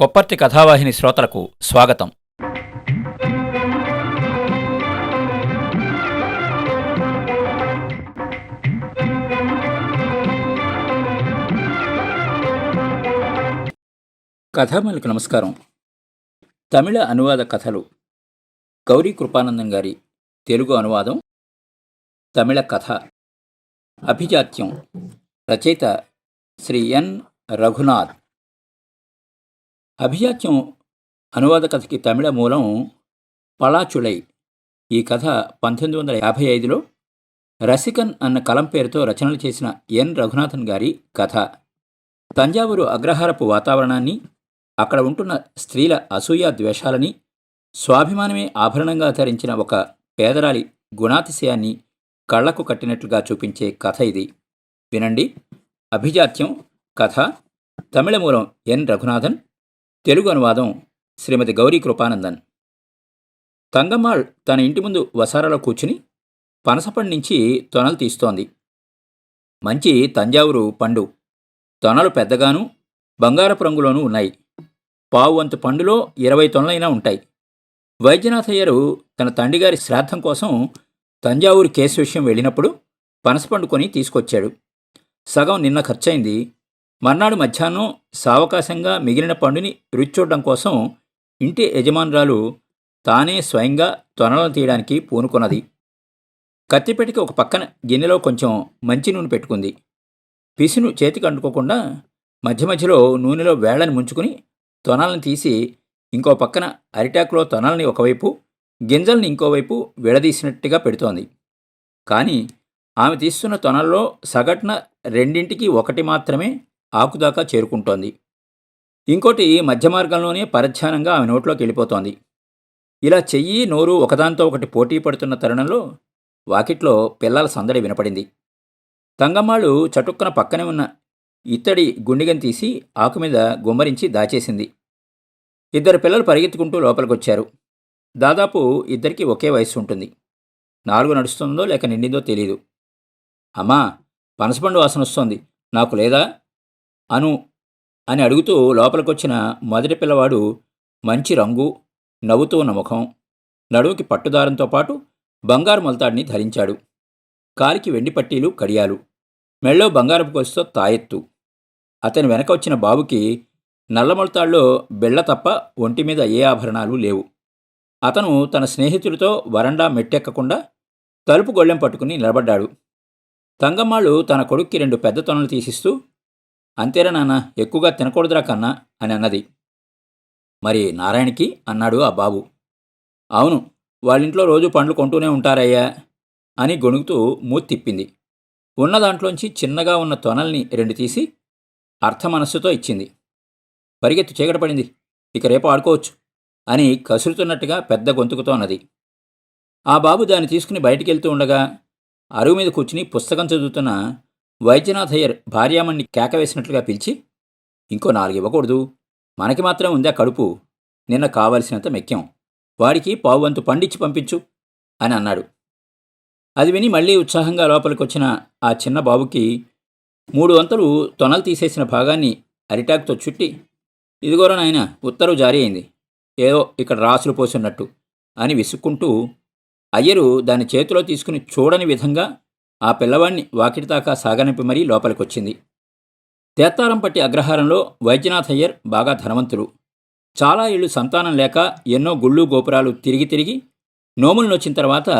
కొప్పర్తి కథావాహిని శ్రోతలకు స్వాగతం. కథామలకు నమస్కారం. తమిళ అనువాద కథలు. గౌరీ కృపానందం గారి తెలుగు అనువాదం. తమిళ కథ. అభిజాత్యం. రచయిత శ్రీ ఎన్. రఘునాథ్. అభిజాత్యం అనువాద కథకి తమిళ మూలం పళాచులై. ఈ కథ పంతొమ్మిది వందల యాభై ఐదులో రసికన్ అన్న కలం పేరుతో రచనలు చేసిన ఎన్. రఘునాథన్ గారి కథ. తంజావూరు అగ్రహారపు వాతావరణాన్ని అక్కడ ఉంటున్న స్త్రీల అసూయ ద్వేషాలని స్వాభిమానమే ఆభరణంగా ధరించిన ఒక పేదరాలి గుణాతిశయాన్ని కళ్ళకు కట్టినట్లుగా చూపించే కథ ఇది. వినండి. అభిజాత్యం కథ. తమిళ మూలం ఎన్. రఘునాథన్. తెలుగు అనువాదం శ్రీమతి గౌరీ కృపానందన్. తంగమ్మాళ్ తన ఇంటి ముందు వసారాలో కూర్చుని పనసపండు నుంచి తొనలు తీస్తోంది. మంచి తంజావూరు పండు. తొనలు పెద్దగాను బంగారపు రంగులోనూ ఉన్నాయి. పావు వంతు పండులో ఇరవై తొనలైనా ఉంటాయి. వైద్యనాథయ్యరు తన తండ్రిగారి శ్రాద్ధం కోసం తంజావూరు కేసు విషయం వెళ్ళినప్పుడు పనసపండు కొని తీసుకొచ్చాడు. సగం నిన్న ఖర్చయింది మర్నాడు మధ్యాహ్నం సావకాశంగా మిగిలిన పండుని రుచిచూడడం కోసం ఇంటి యజమానురాలు తానే స్వయంగా తొనలను తీయడానికి పూనుకున్నది. కత్తిపెట్టికి ఒక పక్కన గిన్నెలో కొంచెం మంచి నూనె పెట్టుకుంది. పిసును చేతికి అంటుకోకుండా మధ్య మధ్యలో నూనెలో వేళ్ళని ముంచుకుని తొనాలను తీసి ఇంకో పక్కన అరిటాకులో తొనాలని ఒకవైపు గింజల్ని ఇంకోవైపు విడదీసినట్టుగా పెడుతోంది. కానీ ఆమె తీస్తున్న తొనల్లో సగటున రెండింటికి ఒకటి మాత్రమే ఆకుదాకా చేరుకుంటోంది. ఇంకోటి మధ్య మార్గంలోనే పరధ్యానంగా ఆమె నోట్లోకి వెళ్ళిపోతోంది. ఇలా చెయ్యి నోరు ఒకదాంతో ఒకటి పోటీ పడుతున్న తరుణంలో వాకిట్లో పిల్లల సందడి వినపడింది. తంగమ్మాళ్ళు చటుక్కన పక్కనే ఉన్న ఇత్తడి గుండిగని తీసి ఆకు మీద గుమ్మరించి దాచేసింది. ఇద్దరు పిల్లలు పరిగెత్తుకుంటూ లోపలికొచ్చారు. దాదాపు ఇద్దరికి ఒకే వయస్సు ఉంటుంది. నాలుగు నడుస్తుందో లేక నిండిందో తెలియదు అమ్మా పనసపండు వాసన వస్తోంది నాకు లేదా? అను అని అడుగుతూ లోపలికొచ్చిన మొదటి పిల్లవాడు మంచి రంగు నవ్వుతూ ఉన్న ముఖం నడుముకి పట్టుదారంతో పాటు బంగారు మొలతాడిని ధరించాడు. కాలికి వెండి పట్టీలు కడియాలు మెళ్ళో బంగారపు కొలుసుతో తాయెత్తు. అతని వెనక వచ్చిన బాబుకి నల్ల మొలతాళ్ళలో బెళ్ళ తప్ప ఒంటి మీద ఏ ఆభరణాలు లేవు. అతను తన స్నేహితుడితో వరండా మెట్టెక్కకుండా తలుపు గొళ్ళెం పట్టుకుని నిలబడ్డాడు. తంగమ్మాళ్ళు తన కొడుక్కి రెండు పెద్ద తొనలు తీసిస్తూ అంతేరా నాన్న ఎక్కువగా తినకూడదురా కన్నా అని అన్నది. మరి నారాయణకి అన్నాడు ఆ బాబు. అవును వాళ్ళింట్లో రోజు పండ్లు కొంటూనే ఉంటారయ్యా అని గొణుగుతూ మూతి తిప్పింది. ఉన్న దాంట్లోంచి చిన్నగా ఉన్న తొనల్ని రెండు తీసి అర్థమనస్సుతో ఇచ్చింది. పరిగెత్తు చీకటపడింది. ఇక రేపు ఆడుకోవచ్చు అని కసురుతున్నట్టుగా పెద్ద గొంతుకుతో అన్నది. ఆ బాబు దాన్ని తీసుకుని బయటికెళ్తూ ఉండగా అరుగు మీద కూర్చుని పుస్తకం చదువుతున్న వైద్యనాథయ్యర్ భార్యామణ్ణి కేకవేసినట్లుగా పిలిచి ఇంకో నాలుగు ఇవ్వకూడదు మనకి మాత్రం ఉందా కడుపు. నిన్న కావలసినంత మెక్కాం. వాడికి పావువంతు పండించి పంపించు అని అన్నాడు. అది విని మళ్ళీ ఉత్సాహంగా లోపలికొచ్చిన ఆ చిన్న బాబుకి మూడు వంతులు తొనలు తీసేసిన భాగాన్ని అరిటాకుతో చుట్టి ఇదిగోరా నాయన ఉత్తర్వు జారీ అయింది. ఏదో ఇక్కడ రాసులు పోసున్నట్టు అని విసుక్కుంటూ అయ్యరు దాని చేతిలో తీసుకుని చూడని విధంగా ఆ పిల్లవాణ్ణి వాకిటి దాకా సాగనింపి మరీ లోపలికొచ్చింది. తేత్తారంపట్టి అగ్రహారంలో వైద్యనాథ్ అయ్యర్ బాగా ధనవంతులు. చాలా ఏళ్ళు సంతానం లేక ఎన్నో గుళ్ళు గోపురాలు తిరిగి తిరిగి నోములు నొచ్చిన తర్వాత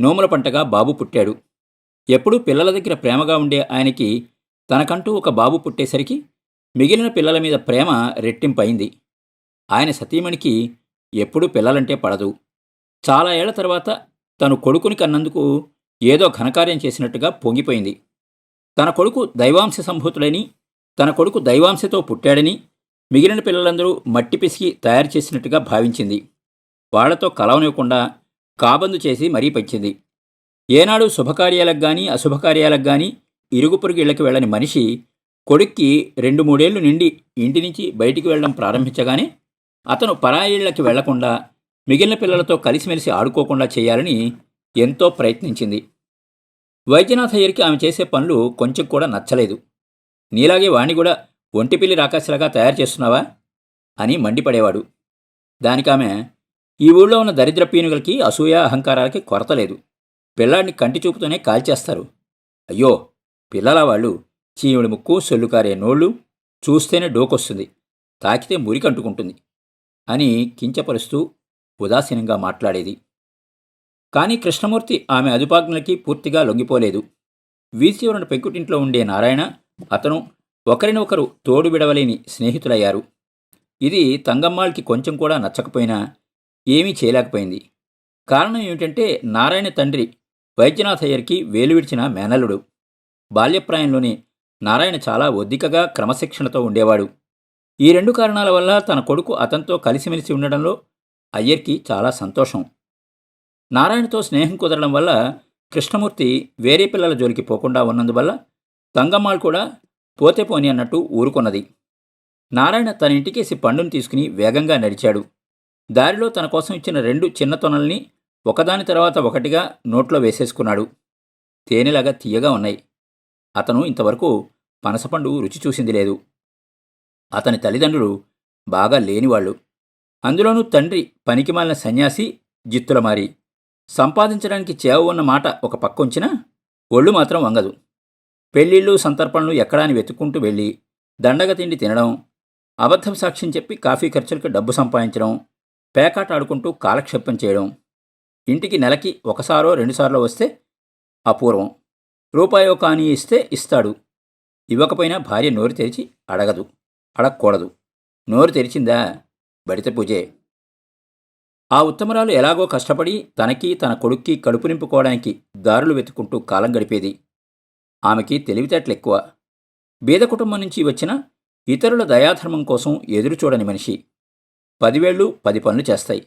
నోముల పంటగా బాబు పుట్టాడు. ఎప్పుడూ పిల్లల దగ్గర ప్రేమగా ఉండే ఆయనకి తనకంటూ ఒక బాబు పుట్టేసరికి మిగిలిన పిల్లల మీద ప్రేమ రెట్టింపయింది. ఆయన సతీమణికి ఎప్పుడూ పిల్లలంటే పడదు. చాలా ఏళ్ళ తర్వాత తను కొడుకుని కన్నందుకు ఏదో ఘనకార్యం చేసినట్టుగా పొంగిపోయింది. తన కొడుకు దైవాంశ సంభూతుడని తన కొడుకు దైవాంశతో పుట్టాడని మిగిలిన పిల్లలందరూ మట్టి పిసికి తయారు చేసినట్టుగా భావించింది. వాళ్ళతో కలవనివ్వకుండా కాబందు చేసి మరీ పెంచింది. ఏనాడు శుభకార్యాలకు కానీ అశుభకార్యాలకు కానీ ఇరుగు పొరుగు వెళ్ళని మనిషి కొడుక్కి రెండు మూడేళ్ళు నిండి ఇంటి నుంచి బయటికి వెళ్ళడం ప్రారంభించగానే అతను పరాయిళ్ళకి వెళ్ళకుండా మిగిలిన పిల్లలతో కలిసిమెలిసి ఆడుకోకుండా చేయాలని ఎంతో ప్రయత్నించింది. వైద్యనాథ్ అయ్యర్కి ఆమె చేసే పనులు కొంచెం కూడా నచ్చలేదు. నీలాగే వాణ్ణి కూడా ఒంటిపిల్లి రాకాసిలాగా తయారు చేస్తున్నావా? అని మండిపడేవాడు. దానికామె ఈ ఊళ్ళో ఉన్న దరిద్ర పీనుగలకి అసూయ అహంకారాలకి కొరత లేదు. పిల్లాడిని కంటి చూపుతోనే కాల్చేస్తారు. అయ్యో! పిల్లల వాళ్ళు చీవుడి ముక్కు సొల్లుకారే నోళ్ళు చూస్తేనే డోకొస్తుంది. తాకితే మురికంటుకుంటుంది అని కించపరుస్తూ ఉదాసీనంగా మాట్లాడేది. కానీ కృష్ణమూర్తి ఆమె అదుపాజ్ఞలకి పూర్తిగా లొంగిపోలేదు. వీసీవరణ పెంకుటింట్లో ఉండే నారాయణ అతను ఒకరినొకరు తోడు విడవలేని స్నేహితులయ్యారు. ఇది తంగమ్మాళ్ళకి కొంచెం కూడా నచ్చకపోయినా ఏమీ చేయలేకపోయింది. కారణం ఏమిటంటే నారాయణ తండ్రి వైద్యనాథ్ అయ్యర్కి వేలు విడిచిన మేనల్లుడు. బాల్యప్రాయంలోనే నారాయణ చాలా ఒద్దికగా క్రమశిక్షణతో ఉండేవాడు. ఈ రెండు కారణాల వల్ల తన కొడుకు అతనితో కలిసిమెలిసి ఉండడంలో అయ్యర్కి చాలా సంతోషం. నారాయణతో స్నేహం కుదరడం వల్ల కృష్ణమూర్తి వేరే పిల్లల జోలికి పోకుండా ఉన్నందువల్ల తంగమ్మాళ్ కూడా పోతే పోని అన్నట్టు ఊరుకున్నది. నారాయణ తన ఇంటికేసి పండును తీసుకుని వేగంగా నడిచాడు. దారిలో తన కోసం ఇచ్చిన రెండు చిన్న తొనల్ని ఒకదాని తర్వాత ఒకటిగా నోట్లో వేసేసుకున్నాడు. తేనెలాగా తీయగా ఉన్నాయి. అతను ఇంతవరకు పనసపండు రుచి చూసింది లేదు. అతని తల్లిదండ్రులు బాగా లేనివాళ్ళు. అందులోనూ తండ్రి పనికిమాలిన సన్యాసి జిత్తులమారి. సంపాదించడానికి చేవ ఉన్న మాట ఒక పక్క ఉంచినా ఒళ్ళు మాత్రం వంగదు. పెళ్ళిళ్ళు సంతర్పణలు ఎక్కడాని వెతుక్కుంటూ వెళ్ళి దండగ తిండి తినడం అబద్ధం సాక్ష్యం చెప్పి కాఫీ ఖర్చులకు డబ్బు సంపాదించడం పేకాట ఆడుకుంటూ కాలక్షేపం చేయడం ఇంటికి నెలకి ఒకసారో రెండుసార్లు వస్తే అపూర్వం. రూపాయో కానీ ఇస్తే ఇస్తాడు. ఇవ్వకపోయినా భార్య నోరు తెరిచి అడగదు. అడగకూడదు నోరు తెరిచిందా? బడిత పూజే. ఆ ఉత్తమరాలు ఎలాగో కష్టపడి తనకి తన కొడుక్కి కడుపు నింపుకోవడానికి దారులు వెతుక్కుంటూ కాలం గడిపేది. ఆమెకి తెలివితేటలు ఎక్కువ. బీద కుటుంబం నుంచి వచ్చిన ఇతరుల దయాధర్మం కోసం ఎదురు చూడని మనిషి. పదివేళ్ళు పది పనులు చేస్తాయి.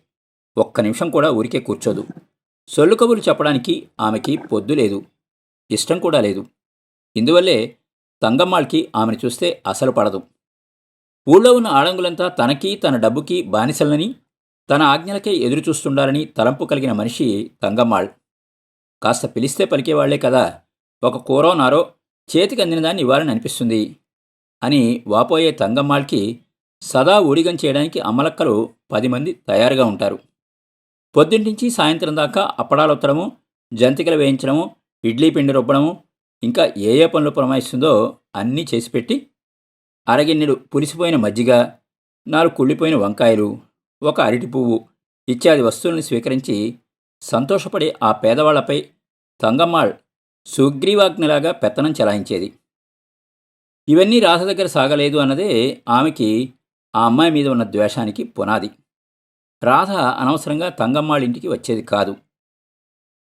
ఒక్క నిమిషం కూడా ఊరికే కూర్చోదు. సొల్లు కబులు చెప్పడానికి ఆమెకి పొద్దు లేదు. ఇష్టం కూడా లేదు. ఇందువల్లే తంగమ్మాళ్ళకి ఆమెను చూస్తే అసలు పడదు. ఊళ్ళో ఉన్న ఆడంగులంతా తనకి తన డబ్బుకి బానిసలని తన ఆజ్ఞలకే ఎదురుచూస్తుండాలని తలంపు కలిగిన మనిషి తంగమ్మాళ్ కాస్త పిలిస్తే పలికేవాళ్ళే కదా ఒక కూరో నారో చేతికి అందిన దాన్ని ఇవ్వాలని అనిపిస్తుంది అని వాపోయే తంగమ్మాళ్ళకి సదా ఊడిగం చేయడానికి అమ్మలక్కలు పది మంది తయారుగా ఉంటారు. పొద్దుంటించి సాయంత్రం దాకా అప్పడాలు ఉత్తడము జంతికలు వేయించడము ఇడ్లీ పిండి రుబ్బడము ఇంకా ఏ ఏ పనులు పురమాయిస్తుందో అన్నీ చేసిపెట్టి అరగిన్నెడు పులిసిపోయిన మజ్జిగ నాలుగు కుళ్ళిపోయిన వంకాయలు ఒక అరటి పువ్వు ఇత్యాది వస్తువులను స్వీకరించి సంతోషపడే ఆ పేదవాళ్ళపై తంగమ్మాళ్ సుగ్రీవాజ్ఞలాగా పెత్తనం చెలాయించేది. ఇవన్నీ రాధ దగ్గర సాగలేదు అన్నదే ఆమెకి ఆ అమ్మాయి మీద ఉన్న ద్వేషానికి పునాది. రాధ అనవసరంగా తంగమ్మాళ్ళ ఇంటికి వచ్చేది కాదు.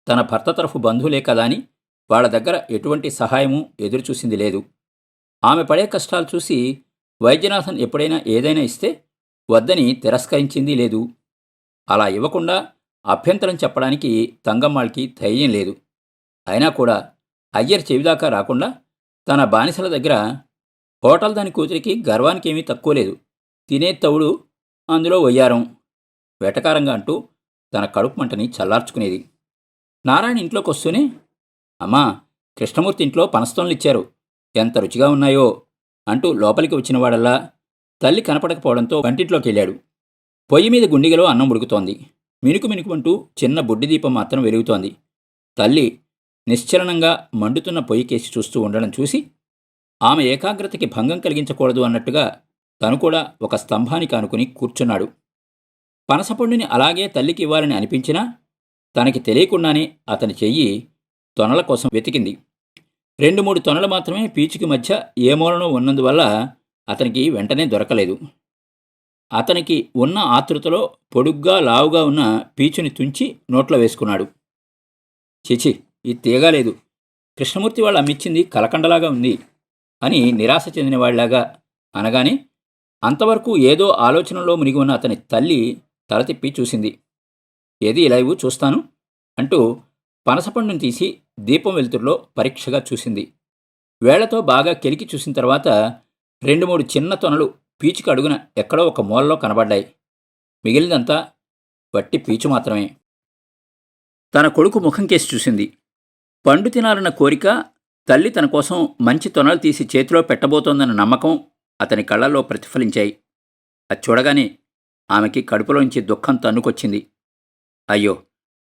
తన భర్త తరఫు బంధువులే కదా అని వాళ్ళ దగ్గర ఎటువంటి సహాయము ఎదురుచూసింది లేదు. ఆమె పడే కష్టాలు చూసి వైద్యనాథన్ ఎప్పుడైనా ఏదైనా ఇస్తే వద్దని తిరస్కరించింది లేదు. అలా ఇవ్వకుండా అభ్యంతరం చెప్పడానికి తంగమ్మాళ్ళకి ధైర్యం లేదు. అయినా కూడా అయ్యర్ చెవిదాకా రాకుండా తన బానిసల దగ్గర హోటల్ దాని కూతురికి గర్వానికి ఏమీ తక్కువ లేదు. తినే తవుడు అందులో వయ్యారం వెటకారంగా అంటూ తన కడుపు మంటని చల్లార్చుకునేది. నారాయణ ఇంట్లోకి వస్తూనే అమ్మా కృష్ణమూర్తి ఇంట్లో పనస్తోన్లు ఇచ్చారు. ఎంత రుచిగా ఉన్నాయో అంటూ లోపలికి వచ్చినవాడల్లా తల్లి కనపడకపోవడంతో వంటింట్లోకి వెళ్ళాడు పొయ్యి మీద గుండిగలో అన్నం ఉడుకుతోంది మినుకు మినుకుమంటూ చిన్న బుడ్డి దీపం మాత్రం వెలుగుతోంది. తల్లి నిశ్చలనంగా మండుతున్న పొయ్యి కేసి చూస్తూ ఉండడం చూసి ఆమె ఏకాగ్రతకి భంగం కలిగించకూడదు అన్నట్టుగా తను కూడా ఒక స్తంభానికి ఆనుకుని కూర్చున్నాడు. పనసపండుని అలాగే తల్లికి ఇవ్వాలని అనిపించినా తనకి తెలియకుండానే అతని చెయ్యి తొనల కోసం వెతికింది. రెండు మూడు తొనలు మాత్రమే పీచుకి మధ్య ఏ మూలనో ఉన్నందువల్ల అతనికి వెంటనే దొరకలేదు. అతనికి ఉన్న ఆతృతలో పొడుగ్గా లావుగా ఉన్న పీచుని తుంచి నోట్లో వేసుకున్నాడు. చిచి ఇది తీయగాలేదు కృష్ణమూర్తి వాళ్ళు అమ్మిచ్చింది కలకండలాగా ఉంది అని నిరాశ చెందినవాళ్ళాగా అనగానే అంతవరకు ఏదో ఆలోచనలో మునిగి ఉన్న అతని తల్లి తల తిప్పి చూసింది. ఏది ఇలా ఇవ్వు చూస్తాను అంటూ పనసపండుని తీసి దీపం వెలుతురులో పరీక్షగా చూసింది. వేళ్ళతో బాగా కెలికి చూసిన తర్వాత రెండు మూడు చిన్న తొనలు పీచుకు అడుగున ఎక్కడో ఒక మూలలో కనబడ్డాయి. మిగిలిందంతా వట్టి పీచు మాత్రమే. తన కొడుకు ముఖం కేసి చూసింది. పండు తినాలన్న కోరిక తల్లి తన కోసం మంచి తొనలు తీసి చేతిలో పెట్టబోతోందన్న నమ్మకం అతని కళ్ళల్లో ప్రతిఫలించాయి. అది చూడగానే ఆమెకి కడుపులోంచి దుఃఖం తన్నుకొచ్చింది. అయ్యో!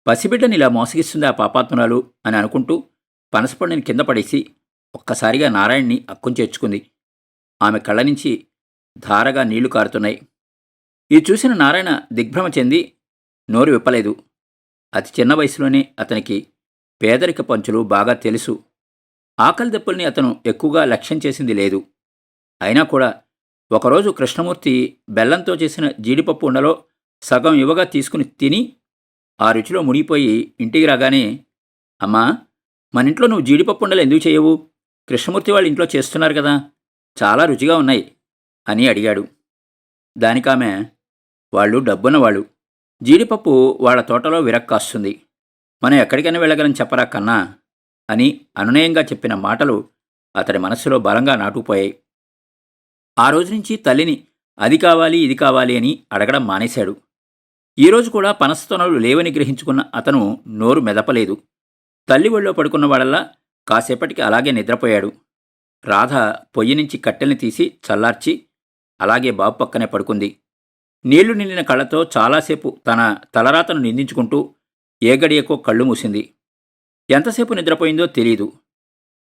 పసిబిడ్డని ఇలా మోసగిస్తుంది ఆ పాపాత్మరాలు అని అనుకుంటూ పనసపండుని కింద పడేసి ఒక్కసారిగా నారాయణ్ణి అక్కుం చేర్చుకుంది. ఆమె కళ్ళ నుంచి ధారగా నీళ్ళు కారుతున్నాయి. ఇది చూసిన నారాయణ దిగ్భ్రమ చెంది నోరు విప్పలేదు. అతి చిన్న వయసులోనే అతనికి పేదరిక పంచులు బాగా తెలుసు. ఆకలి దెప్పుల్ని అతను ఎక్కువగా లక్ష్యం చేసింది లేదు. అయినా కూడా ఒకరోజు కృష్ణమూర్తి బెల్లంతో చేసిన జీడిపప్పు ఉండలో సగం ఇవ్వగా తీసుకుని తిని ఆ రుచిలో మునిగిపోయి ఇంటికి రాగానే అమ్మా మన ఇంట్లో నువ్వు జీడిపప్పు ఉండలు ఎందుకు చేయవు? కృష్ణమూర్తి వాళ్ళ ఇంట్లో చేస్తున్నారు కదా. చాలా రుచిగా ఉన్నాయి అని అడిగాడు. దానికామె వాళ్ళు డబ్బున్నవాళ్ళు. జీడిపప్పు వాళ్ళ తోటలో విరక్కాస్తుంది మనం ఎక్కడికైనా వెళ్ళగలం చెప్పరా కన్నా అని అనునయంగా చెప్పిన మాటలు అతడి మనస్సులో బలంగా నాటుకుపోయాయి. ఆ రోజు నుంచి తల్లిని అది కావాలి ఇది కావాలి అని అడగడం మానేశాడు. ఈరోజు కూడా పనస్తోనలు లేవని గ్రహించుకున్న అతను నోరు మెదపలేదు. తల్లి ఒళ్ళో పడుకున్న వాడల్లా కాసేపటికి అలాగే నిద్రపోయాడు. రాధ పొయ్యి నుంచి కట్టెల్ని తీసి చల్లార్చి అలాగే బాబు పక్కనే పడుకుంది. నీళ్ళు నిండిన కళ్ళతో చాలాసేపు తన తలరాతను నిందించుకుంటూ ఏ గడియకో కళ్ళు మూసింది. ఎంతసేపు నిద్రపోయిందో తెలీదు.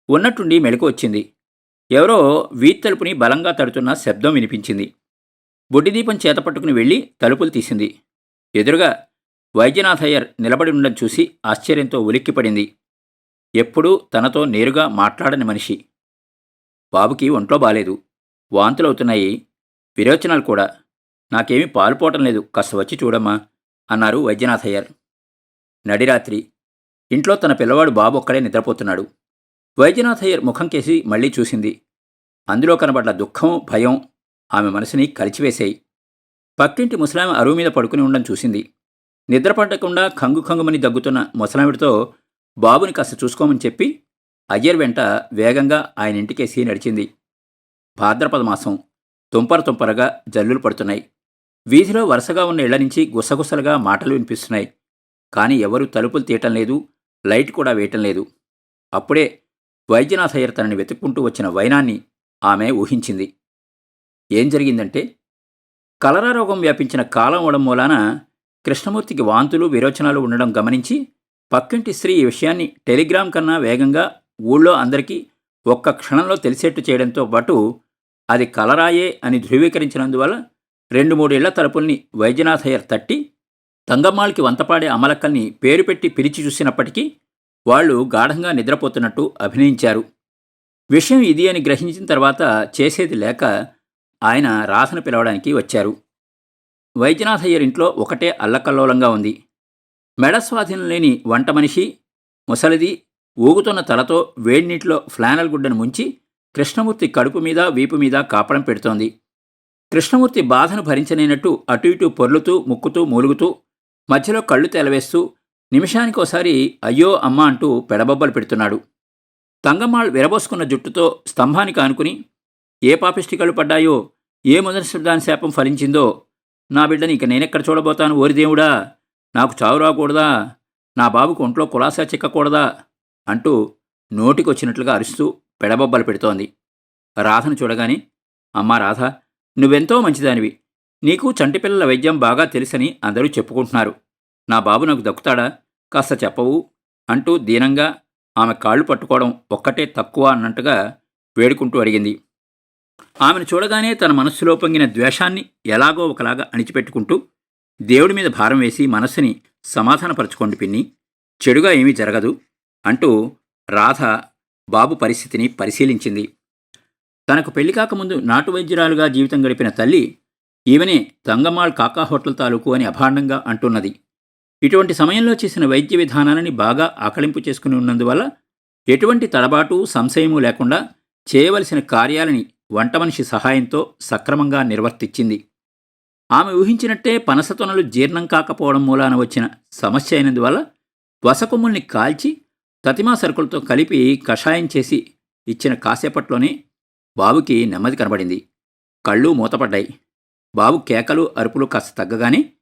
ఉన్నట్టుండి మెలకు వచ్చింది. ఎవరో వీత్తలుపుని బలంగా తడుతున్న శబ్దం వినిపించింది. బొడ్డిదీపం చేతపట్టుకుని వెళ్ళి తలుపులు తీసింది. ఎదురుగా వైద్యనాథయ్యర్ నిలబడి ఉండడం చూసి ఆశ్చర్యంతో ఉలిక్కిపడింది. ఎప్పుడూ తనతో నేరుగా మాట్లాడని మనిషి. బాబుకి ఒంట్లో బాలేదు. వాంతులవుతున్నాయి. విరోచనాలు కూడా. నాకేమీ పాలుపోవటం లేదు. కాస్త వచ్చి చూడమ్మా అన్నారు వైద్యనాథయ్యర్. నడిరాత్రి. ఇంట్లో తన పిల్లవాడు బాబు ఒక్కడే నిద్రపోతున్నాడు. వైద్యనాథయ్యర్ ముఖం కేసి మళ్ళీ చూసింది. అందులో కనబడ్డ దుఃఖం భయం ఆమె మనసుని కలిచివేశాయి. పక్కింటి ముసలామె అరువు మీద పడుకుని ఉండడం చూసింది. నిద్రపడకుండా కంగు కంగుమని దగ్గుతున్న ముసలామిడితో బాబుని కాస్త చూసుకోమని చెప్పి అయ్యర్ వెంట వేగంగా ఆయన ఇంటికేసి నడిచింది. భాద్రపద మాసం తుంపర తుంపరగా జల్లులు పడుతున్నాయి. వీధిలో వరుసగా ఉన్న ఇళ్ళ నుంచి గుసగుసలుగా మాటలు వినిపిస్తున్నాయి. కానీ ఎవరూ తలుపులు తీయటం లేదు లైట్ కూడా వేయటం లేదు. అప్పుడే వైద్యనాథయ్యర్ తనని వెతుక్కుంటూ వచ్చిన వైనాన్ని ఆమె ఊహించింది. ఏం జరిగిందంటే కలరా రోగం వ్యాపించిన కాలం అవడం మూలాన కృష్ణమూర్తికి వాంతులు విరోచనాలు ఉండడం గమనించి పక్కింటి స్త్రీ ఈ విషయాన్ని టెలిగ్రామ్ కన్నా వేగంగా ఊళ్ళో అందరికీ ఒక్క క్షణంలో తెలిసేట్టు చేయడంతో పాటు అది కలరాయే అని ధృవీకరించినందువల్ల రెండు మూడేళ్ళ తలుపుల్ని వైద్యనాథయ్యర్ తట్టి తంగమ్మాళ్ళకి వంతపాడే అమలక్కల్ని పేరు పెట్టి పిలిచి చూసినప్పటికీ వాళ్ళు గాఢంగా నిద్రపోతున్నట్టు అభినయించారు. విషయం ఇది అని గ్రహించిన తర్వాత చేసేది లేక ఆయన రాధను పిలవడానికి వచ్చారు. వైద్యనాథయ్యర్ ఇంట్లో ఒకటే అల్లకల్లోలంగా ఉంది. మెడ స్వాధీనం లేని వంట మనిషి ముసలిది ఊగుతున్న తలతో వేడినీటిలో ఫ్లానల్ గుడ్డను ముంచి కృష్ణమూర్తి కడుపు మీద వీపు మీద కాపడం పెడుతోంది. కృష్ణమూర్తి బాధను భరించలేనట్టు అటు ఇటు పొర్లుతూ ముక్కుతూ మూలుగుతూ మధ్యలో కళ్ళు తెలవేస్తూ నిమిషానికోసారి అయ్యో అమ్మ అంటూ పెడబొబ్బలు పెడుతున్నాడు. తంగమ్మాళ్ విరబోసుకున్న జుట్టుతో స్తంభానికి ఆనుకుని ఏ పాపిష్టికలు పడ్డాయో ఏ మొదటి దాని శాపం ఫలించిందో నా బిడ్డని ఇక నేనెక్కడ చూడబోతాను? ఓరి దేవుడా నాకు చావు రాకూడదా నా బాబుకు ఒంట్లో కులాసా చిక్కకూడదా? అంటూ నోటికొచ్చినట్లుగా అరుస్తూ పెడబొబ్బలు పెడుతోంది. రాధను చూడగానే అమ్మా రాధ నువ్వెంతో మంచిదానివి. నీకు చంటిపిల్లల వైద్యం బాగా తెలుసని అందరూ చెప్పుకుంటున్నారు. నా బాబు నాకు దక్కుతాడా? కాస్త చెప్పవు అంటూ దీనంగా ఆమె కాళ్ళు పట్టుకోవడం ఒక్కటే తక్కువ అన్నట్టుగా వేడుకుంటూ అడిగింది. ఆమెను చూడగానే తన మనస్సులో పొంగిన ద్వేషాన్ని ఎలాగో ఒకలాగా అణిచిపెట్టుకుంటూ దేవుడి మీద భారం వేసి మనస్సుని సమాధానపరచుకోండి పిన్ని. చెడుగా ఏమీ జరగదు. అంటూ రాధ బాబు పరిస్థితిని పరిశీలించింది. తనకు పెళ్ళి కాకముందు నాటు వైద్యురాలుగా జీవితం గడిపిన తల్లి ఈమెనే తంగమాళ్ కాకా హోటల్ తాలూకు అని అభాండంగా అంటున్నది. ఇటువంటి సమయంలో చేసిన వైద్య విధానాన్ని బాగా ఆకలింపు చేసుకుని ఉన్నందువల్ల ఎటువంటి తడబాటు సంశయము లేకుండా చేయవలసిన కార్యాలని వంట మనిషి సహాయంతో సక్రమంగా నిర్వర్తించింది. ఆమె ఊహించినట్టే పనసతొనలు జీర్ణం కాకపోవడం మూలాన వచ్చిన సమస్య అయినందువల్ల వసకొమ్ముల్ని కాల్చి తతిమా సరుకులతో కలిపి కషాయం చేసి ఇచ్చిన కాసేపట్లోనే బాబుకి నెమ్మది కనబడింది. కళ్ళు మూతపడ్డాయి. బాబు కేకలు అరుపులు కాస్త తగ్గగానే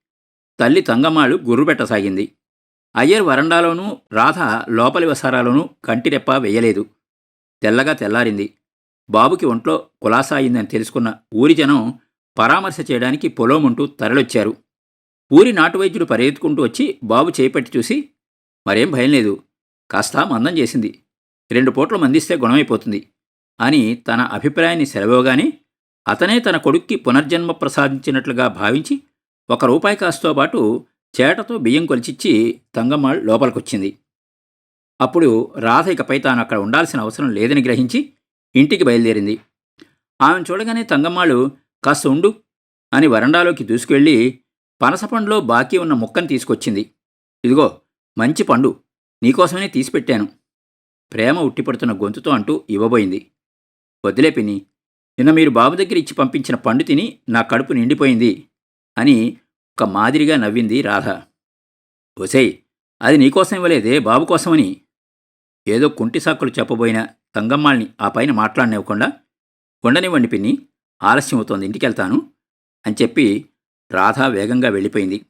తల్లి తంగమ్మాళ్ళు గుర్రుపెట్టసాగింది అయ్యర్ వరండాలోనూ రాధ లోపలి వసారాలోనూ కంటిరెప్ప వెయ్యలేదు తెల్లగా తెల్లారింది. బాబుకి ఒంట్లో కులాసా అయిందని తెలుసుకున్న ఊరి జనం పరామర్శ చేయడానికి పొలోమంటూ తరలొచ్చారు. ఊరి నాటువైద్యుడు పరిగెత్తుకుంటూ వచ్చి బాబు చేపట్టి చూసి మరేం భయం లేదు. కాస్త మందం చేసింది. రెండు పూట్ల మందిస్తే గుణమైపోతుంది. అని తన అభిప్రాయాన్ని సెలవుగానే అతనే తన కొడుక్కి పునర్జన్మ ప్రసాదించినట్లుగా భావించి ఒక రూపాయి కాసుతో పాటు చేటతో బియ్యం కొలిచిచ్చి తంగమ్మాళ్ లోపలికొచ్చింది. అప్పుడు రాధ ఇకపై తాను అక్కడ ఉండాల్సిన అవసరం లేదని గ్రహించి ఇంటికి బయలుదేరింది. ఆమెను చూడగానే తంగమ్మాళ్ళు కాస్త ఉండు అని వరండాలోకి దూసుకెళ్ళి పనసపండులో బాకీ ఉన్న ముక్కను తీసుకొచ్చింది. ఇదిగో మంచి పండు. నీకోసమనే తీసిపెట్టాను. ప్రేమ ఉట్టిపడుతున్న గొంతుతో అంటూ ఇవ్వబోయింది. వదిలే పిన్ని నిన్న మీరు బాబు దగ్గర ఇచ్చి పంపించిన పండు తిని నా కడుపు నిండిపోయింది అని ఒక మాదిరిగా నవ్వింది రాధ. ఒసేయ్ అది నీకోసం ఇవ్వలేదే బాబు కోసమని. ఏదో కుంటి సాకులు చెప్పబోయిన తంగమ్మాళ్ళని ఆ పైన మాట్లాడనివ్వకుండా ఉండనివ్వండి పిన్ని ఆలస్యం అవుతోంది ఇంటికెళ్తాను అని చెప్పి రాధ వేగంగా వెళ్ళిపోయింది.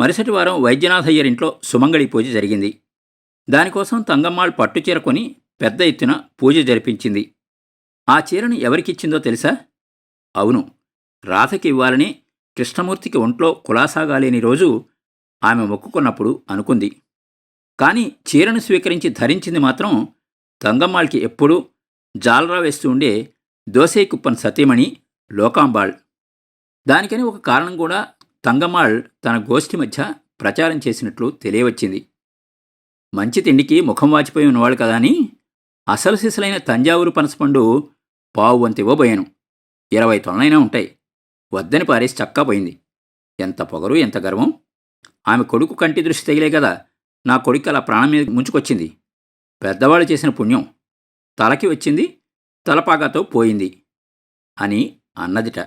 మరుసటి వారం వైద్యనాథయ్యర్ ఇంట్లో సుమంగళి పూజ జరిగింది. దానికోసం తంగమ్మాళ్ పట్టుచీర కొని పెద్ద ఎత్తున పూజ జరిపించింది. ఆ చీరను ఎవరికిచ్చిందో తెలుసా? అవును రాధకి ఇవ్వాలని కృష్ణమూర్తికి ఒంట్లో కులాసాగాలేని రోజు ఆమె మొక్కుకున్నప్పుడు అనుకుంది. కానీ చీరను స్వీకరించి ధరించింది మాత్రం తంగమ్మాళ్ళకి ఎప్పుడూ జాలరా వేస్తూ ఉండే దోసే కుప్పన్ సతీమణి లోకాంబాళ్. దానికని ఒక కారణం కూడా తంగమ్మాళ్ తన గోష్ఠి మధ్య ప్రచారం చేసినట్లు తెలియవచ్చింది. మంచి తిండికి ముఖం వాచిపోయి ఉన్నవాళ్ళు కదా అని అసలు సిసలైన తంజావూరు పనసపండు పావు వంత ఇవ్వబోయాను ఇరవై తొలనైనా ఉంటాయి. వద్దని పారేసి చక్కా పోయింది. ఎంత పొగరు ఎంత గర్వం. ఆమె కొడుకు కంటి దృష్టి తగిలే కదా నా కొడుకు అలా ప్రాణం మీద ముంచుకొచ్చింది. పెద్దవాళ్ళు చేసిన పుణ్యం. తలకి వచ్చింది తలపాగాతో పోయింది అని అన్నదిట.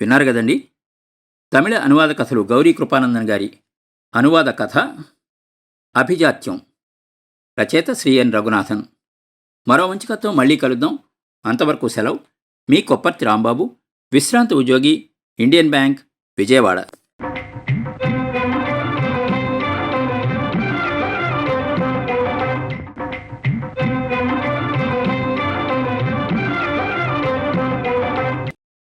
విన్నారు కదండి? తమిళ అనువాద కథలు గౌరీ కృపానందన్ గారి అనువాద కథ అభిజాత్యం. రచయిత శ్రీ ఎన్ రఘునాథన్. మరో మంచి కథతో మళ్ళీ కలుద్దాం. అంతవరకు సెలవు. మీ కొప్పర్తి రాంబాబు విశ్రాంతి ఉద్యోగి ఇండియన్ బ్యాంక్ విజయవాడ.